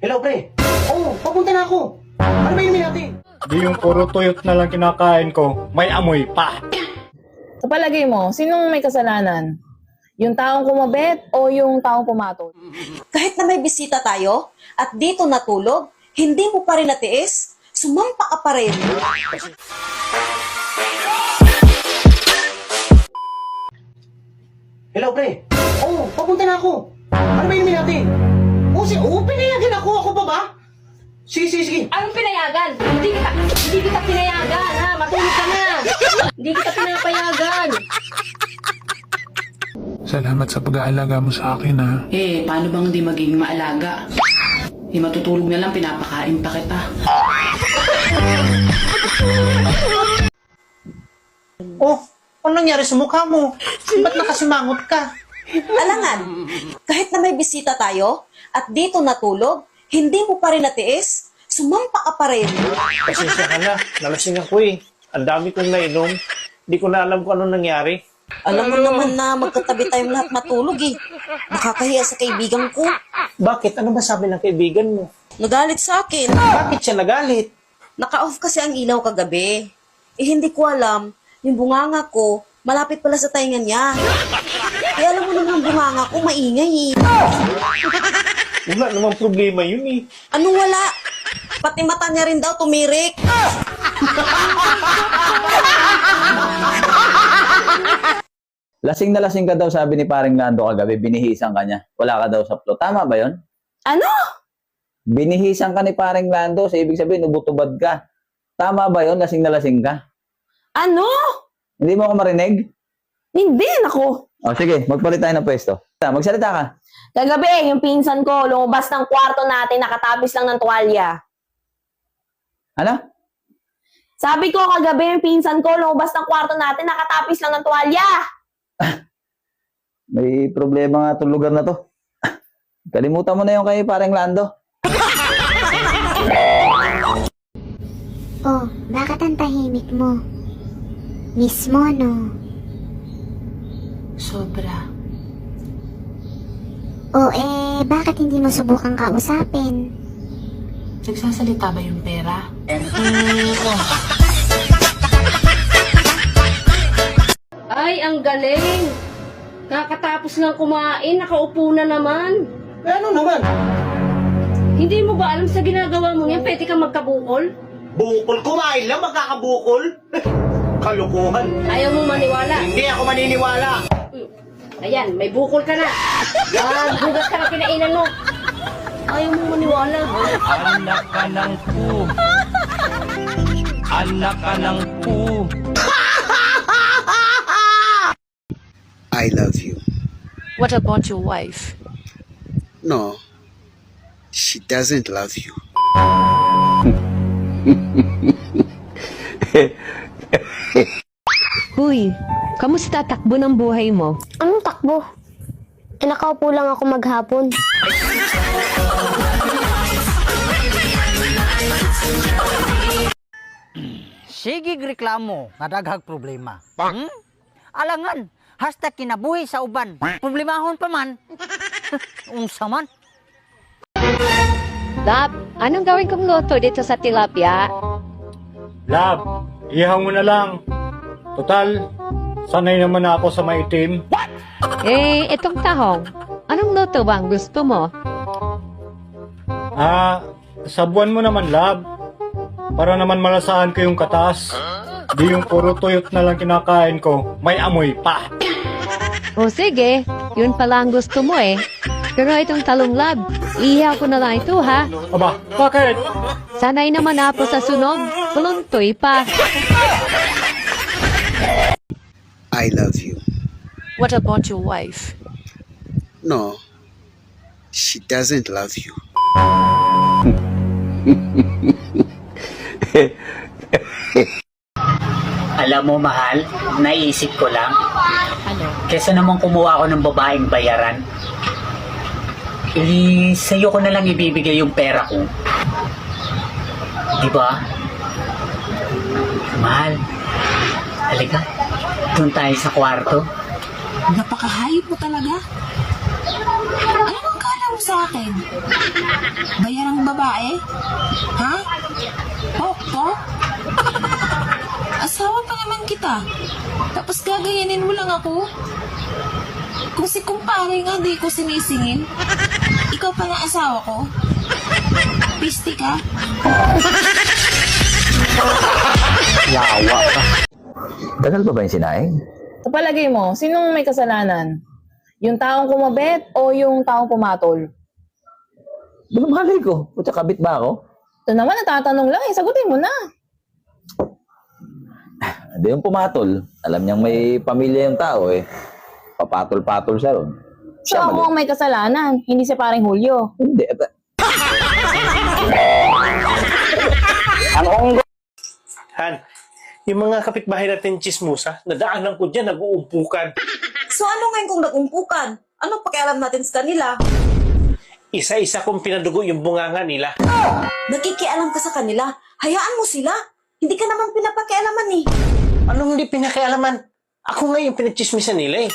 Hello, pre. Oo, oh, papunta na ako. Ano ba inumin natin? Di yung puro tuyot na lang kinakain ko, may amoy pa. Sa palagay mo, sinong may kasalanan? Yung taong kumabit o yung taong pumatol? Kahit na may bisita tayo at dito natulog, hindi mo pa rin natiis, sumampa ka pa rin. Hello, pre. Oo, oh, papunta na ako. Ano ba inumin natin? Sige, sige, sige. Anong pinayagan? Hindi kita, hindi kita pinayagan, ha? Matulog ka na. hindi kita pinapayagan. Salamat sa pag-aalaga mo sa akin ha. Eh, paano bang hindi maging maalaga? Eh, matutulog na lang, pinapakain pa kita. Oh, ano nangyari sa mukha mo? Ba't nakasimangot ka? Alangan, kahit na may bisita tayo at dito natulog, hindi mo pa rin natiis, sumampa ka pa rin. Pasensya ka na, nalasing ako eh. Ang dami kong nainom. Hindi ko na alam kung ano nangyari. Alam mo naman na magkatabi tayong lahat matulog eh. Nakakahiya sa kaibigan ko. Bakit? Ano ba sabi ng kaibigan mo? Nagalit sa akin. Bakit siya nagalit? Naka-off kasi ang ilaw kagabi. Eh hindi ko alam, yung bunganga ko, malapit pala sa tainga niya. Eh alam mo naman ang bunganga ko, maingay eh. Wala namang problema yun eh. Anong wala? Pati mata niya rin daw tumirik. Lasing na lasing ka daw sabi ni paring Lando kagabi, binihisan ka niya. Wala ka daw sa plo. Tama ba yon? Ano? Binihisan ka ni paring Lando, sa ibig sabihin, ubutubad ka. Tama ba yon? Lasing na lasing ka. Ano? Hindi mo ako marinig? Hindi, nako. O sige, magpalit tayo ng pwesto. Magsalita ka. Kagabi, yung pinsan ko, lumabas ng kwarto natin, nakatapis lang ng tuwalya. Ano? Sabi ko, kagabi, yung pinsan ko, lumabas ng kwarto natin, nakatapis lang ng tuwalya. May problema nga itong lugar na to. Kalimutan mo na yung kay paring Lando. Oh, bakit ang tahimik mo? Mismo, no? Sobra. O eh, bakit hindi mo subukang kausapin? Nagsasalita ba yung pera? Ay, ang galing. Kakatapos lang kumain, nakaupo na naman. Eh, ano naman? Hindi mo ba alam sa ginagawa mo yan, pwede kang magkabukol? Bukol kumain lang, magkakabukol. Kalukuhan. Ayaw mo maniwala. Hindi ako maniniwala. Ayan, may bukol ka na. Yan, bugas ka na kinainan mo. Ayaw mo maniwala. Anak ka ng pu. Anak ka ng pu. I love you. What about your wife? No, she doesn't love you. Huy, kamusta takbo ng buhay mo? Anong takbo? Eh, nakaupo lang ako maghapon. Sige reklamo nga daghag problema. Hmm? Alangan, hasta kinabuhi sa uban. Problemahon pa man. Unsa man? Lab, anong gawin kong luto dito sa tilapia? Lab, ihaw mo na lang. Total, sanay naman ako sa maitim. Eh, itong tahong. Anong luto ba ang gusto mo? Ah, sabuan mo naman, Lab. Para naman malasahan ko yung katas. Di yung puro tuyot na lang kinakain ko, may amoy pa. O sige, yun pala ang gusto mo eh. Pero itong talong lab, ihaw ko na lang ito ha. Aba, bakit? Sanay naman ako sa sunog, puluntoy pa. I love you. What about your wife? No, she doesn't love you. Alam mo, mahal, naisip ko lang. Ano? Kesa naman kumuha ako ng babaeng bayaran, eh, sa'yo ko na lang ibibigay yung pera ko. Di ba? Mahal, halika, doon tayo sa kwarto. Napakahayop mo talaga. Ano bang kala mo sa akin? Bayarang babae? Ha? Pokpok? Asawa pa naman kita. Tapos gagayanin mo lang ako? Kung si kumpare nga di ko sinisingin, ikaw pa na asawa ko? Pisti ka? Tagal ba ba yung sinaing? Sa palagay mo, sinong may kasalanan? Yung taong kumabet o yung taong pumatol? Di ba malay ko? Putya, kabit ba ako? Ito naman, natatanong lang eh. Sagutin mo na. Hindi yung pumatol. Alam niyang may pamilya yung tao eh. Papatol-patol siya ron. So Siya ako ang may kasalanan, hindi si paring Julio. Hindi. Ata- Han, yung mga kapitbahay natin chismosa, nadaanan ko dyan, nag-uumpukan. So ano ngayon kung nagumpukan? Ano pakialam natin sa kanila? Isa-isa kong pinadugo yung bunganga nila. Nakikialam ka sa kanila. Hayaan mo sila. Hindi ka naman pinapakialaman eh. Anong hindi pinakialaman? Ako nga yung pinagchismisan nila eh.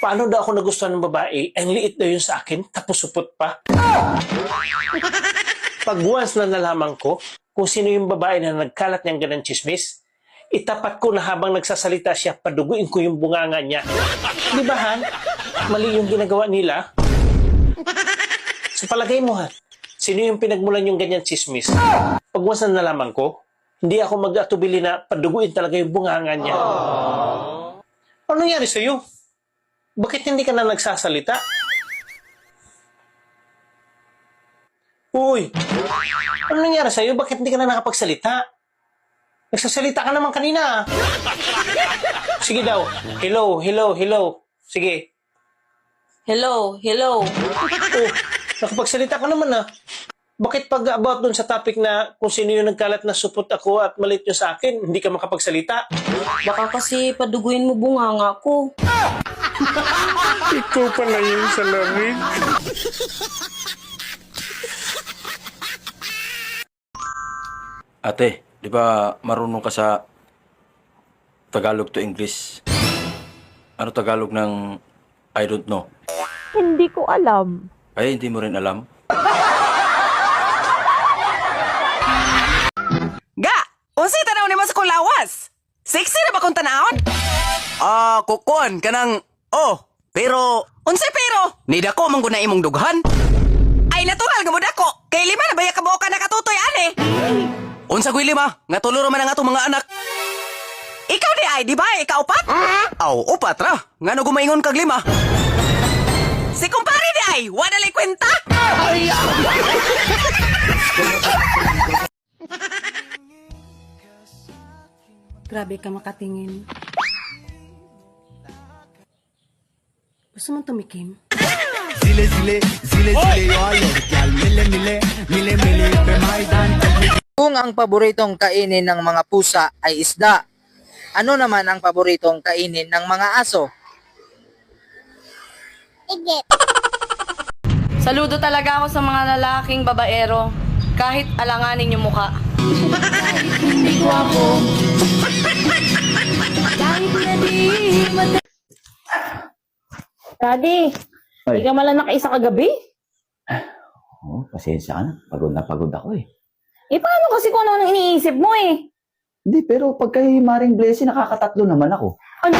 Paano daw ako nagustuhan ng babae? Ang liit daw yun sa akin, tapos supot pa. Pag once na nalaman ko kung sino yung babae na nagkalat niyang ganang chismis, itapat ko na habang nagsasalita siya, paduguin ko yung bunganga niya. Di ba, Han? Mali yung ginagawa nila. Sa palagay mo, ha? Sino yung pinagmulan yung ganyan chismis? Pag na nalaman ko, hindi ako mag-atubili na paduguin talaga yung bunganga niya. Ano nangyari sa'yo? Bakit hindi ka na nagsasalita? Uy! Ano nangyari sa'yo? Bakit hindi ka na nakapagsalita? Nagsasalita ka naman kanina. Sige daw. Hello, hello, hello. Sige. Hello, hello. Oh, nakapagsalita ka naman ah. Bakit pag about dun sa topic na kung sino yung nagkalat na supot ako at malit nyo sa akin, hindi ka makapagsalita? Baka kasi paduguin mo bunganga ko. Ikaw pala yung salamin. Ate, di ba marunong ka sa Tagalog to English? Ano Tagalog ng I don't know? Hindi ko alam. Ay, hindi mo rin alam? Ga! Unsay tanaw ni mas lawas? Sexy na ba kung tanawon? Ah, kukon kanang oh, pero unsay pero? Nida ko mong guna imong dughan. Ay natural gamud ako. Kay lima na baya kabuo ka nakatutoy ani. Unsa gwi lima? Nga tuluro man ang atong mga anak. Ikaw di ay, di ba? Ikaw upat? Aw, upat ra. Nga no gumaingon kag lima. Si kumpare di ay, wala lay kwenta. Grabe ka makatingin. Gusto mong tumikim? Kung ang paboritong kainin ng mga pusa ay isda, ano naman ang paboritong kainin ng mga aso? Igit. Saludo talaga ako sa mga lalaking babaero, kahit alanganin yung muka. Hindi ko ako. Kahit na di Daddy, Ay. hindi ka malang nakaisa kagabi? Oh, pasensya ka na. Pagod na pagod ako eh. Eh, paano kasi kung ano ang iniisip mo eh? Hindi, pero pag kay Maring Blessing, nakakatatlo naman ako. Ano?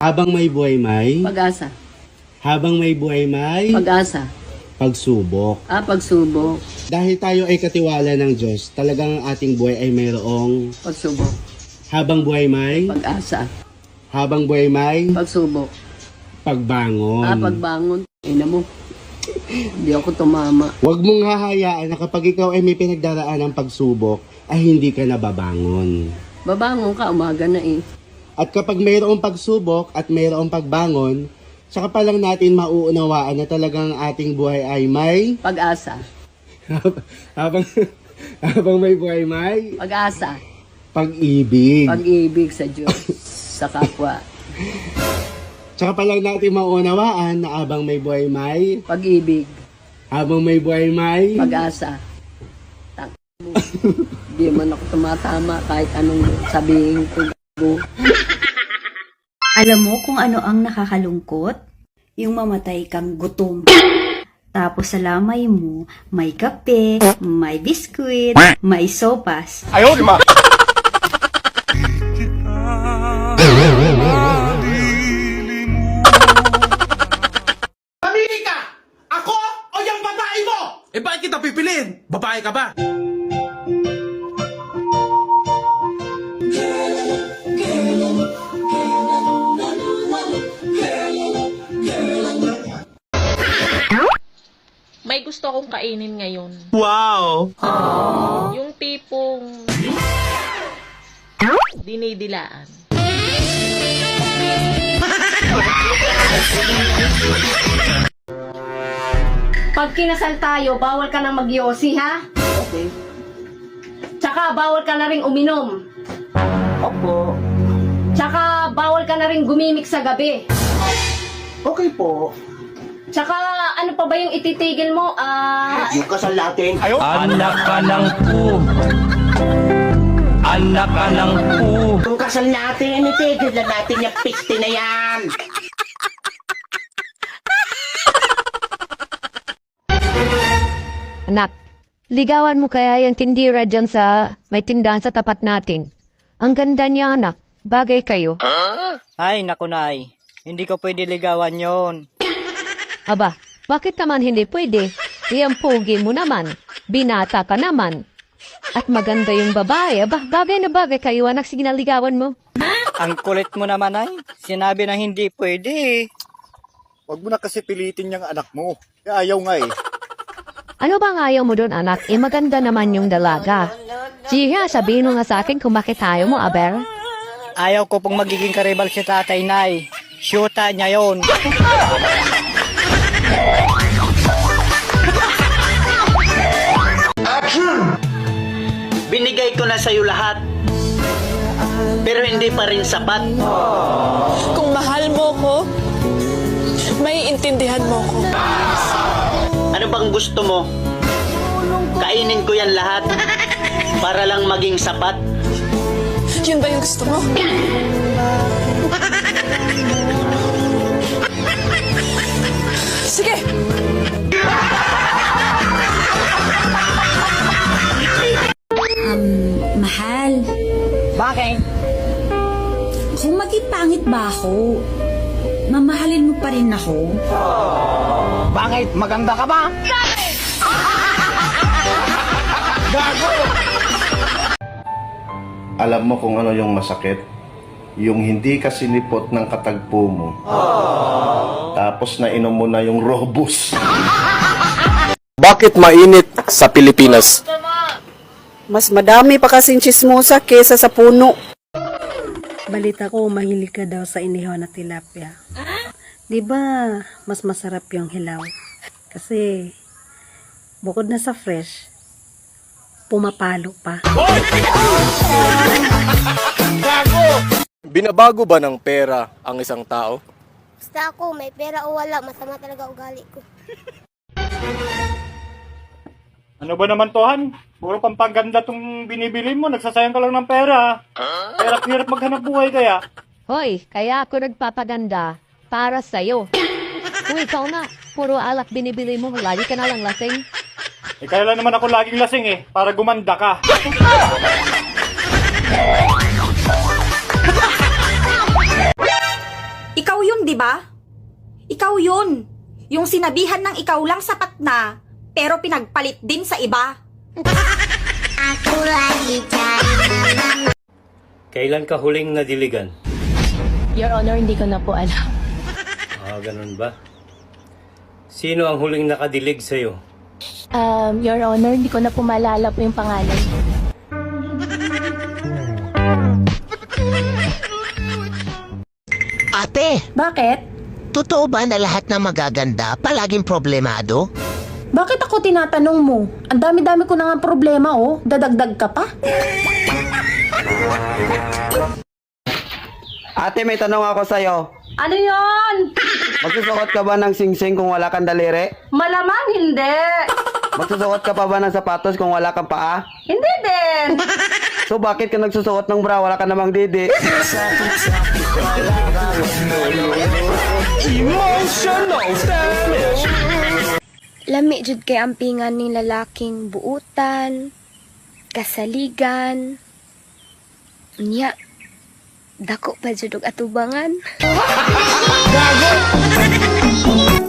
Habang may buhay may, Pag-asa. habang may buhay may, Pag-asa. pagsubok. Ah, pagsubok. Dahil tayo ay katiwala ng Diyos, talagang ang ating buhay ay mayroong Pagsubok. habang buhay may, Pag-asa. habang buhay may, Pagsubok. pagbangon. Ah, pagbangon. Ina mo. Hindi ako tumama. Huwag mong hahayaan na kapag ikaw ay may pinagdaraan ng pagsubok, ay hindi ka nababangon. Babangon ka, umaga na eh. At kapag mayroong pagsubok at mayroong pagbangon, saka pa lang natin mauunawaan na talagang ating buhay ay may Pag-asa. habang habang may buhay may Pag-asa. pag-ibig. Pag-ibig sa Diyos. sa kapwa. Tsaka pa lang natin mauunawaan na habang may buhay may Pag-ibig. habang may buhay may Pag-asa. Tak mo. Hindi man ako tumatama kahit anong sabihin ko. gago. Alam mo kung ano ang nakakalungkot? Yung mamatay kang gutom. Tapos sa lamay mo, may kape, may biskuit, may sopas. Ayaw, di ma! Mamili ka ba? May gusto akong kainin ngayon. Wow! Yung tipong... Dinidilaan. Pag kinasal tayo, bawal ka nang magyosi, ha? Okay. Tsaka bawal ka na rin uminom. Opo. Tsaka bawal ka na rin gumimik sa gabi. Okay po. Tsaka ano pa ba yung ititigil mo? Ah, Yung kasal natin. Anak ka ng pu. Anak ka ng pu. Yung kasal natin, itigil na natin yung piste na yan. Anak, ligawan mo kaya yung tindira dyan sa may tindahan sa tapat natin. Ang ganda niya, anak. Bagay kayo. Ay, naku nay. Hindi ko pwede ligawan yon. Aba, bakit naman hindi pwede? Iyang pogi mo naman. Binata ka naman. At maganda yung babae. Aba, bagay na bagay kayo, anak. Sige na ligawan mo. Ang kulit mo naman ay. Sinabi na hindi pwede. Huwag mo na kasi pilitin yung anak mo. Ayaw nga eh. Ano bang ayaw mo doon, anak? Eh, maganda naman yung dalaga. Nga, sabihin mo nga sa akin kung bakit ayaw mo, Aber. Ayaw ko pong magiging karibal si tatay nay. Shoota niya yon. Binigay ko na sa'yo lahat. Pero hindi pa rin sapat. Kung mahal mo ko, may intindihan mo ko. Ano bang gusto mo? Kainin ko yan lahat para lang maging sapat. Yun ba yung gusto mo? Sige! Um, mahal. Bakit? Kung maging pangit ba ako, mamahalin mo pa rin ako? Bakit? Maganda ka ba? Alam mo kung ano yung masakit? Yung hindi ka sinipot ng katagpo mo. Tapos na inom mo na yung robus. Bakit mainit sa Pilipinas? Mas madami pa kasing chismosa kesa sa puno. Balita ko, mahilig ka daw sa inihaw na tilapia. Di ba, mas masarap yung hilaw? Kasi, bukod na sa fresh, pumapalo pa. Binabago ba ng pera ang isang tao? Basta ako, may pera o wala, masama talaga ugali ko. Ano ba naman tohan? Puro pampaganda tong binibili mo. Nagsasayang ka lang ng pera. Hirap hirap maghanap buhay kaya. Hoy, kaya ako nagpapaganda para sa'yo. Kung ikaw na, puro alak binibili mo, lagi ka na lang lasing. Eh kaya lang naman ako laging lasing eh. Para gumanda ka. Ikaw yun, di ba? Ikaw yun. Yung sinabihan ng ikaw lang sapat na, pero pinagpalit din sa iba. Ako lagi Kailan ka huling nadiligan? Your Honor, hindi ko na po alam. Ah, ganun ba? Sino ang huling nakadilig sa'yo? Um, Your Honor, hindi ko na po maalala po yung pangalan. Ate! Bakit? Totoo ba na lahat ng magaganda palaging problemado? Bakit ako tinatanong mo? Ang dami-dami ko na nga problema, oh. Dadagdag ka pa? Ate, may tanong ako sa'yo. Ano yon? Magsusuot ka ba ng singsing kung wala kang daliri? Malamang hindi. Magsusuot ka pa ba ng sapatos kung wala kang paa? Hindi din. So bakit ka nagsusuot ng bra? Wala ka namang didi. Emotional. Lami jud kay ampingan ning lalaking buutan, kasaligan. Unya, dako pa jud atubangan.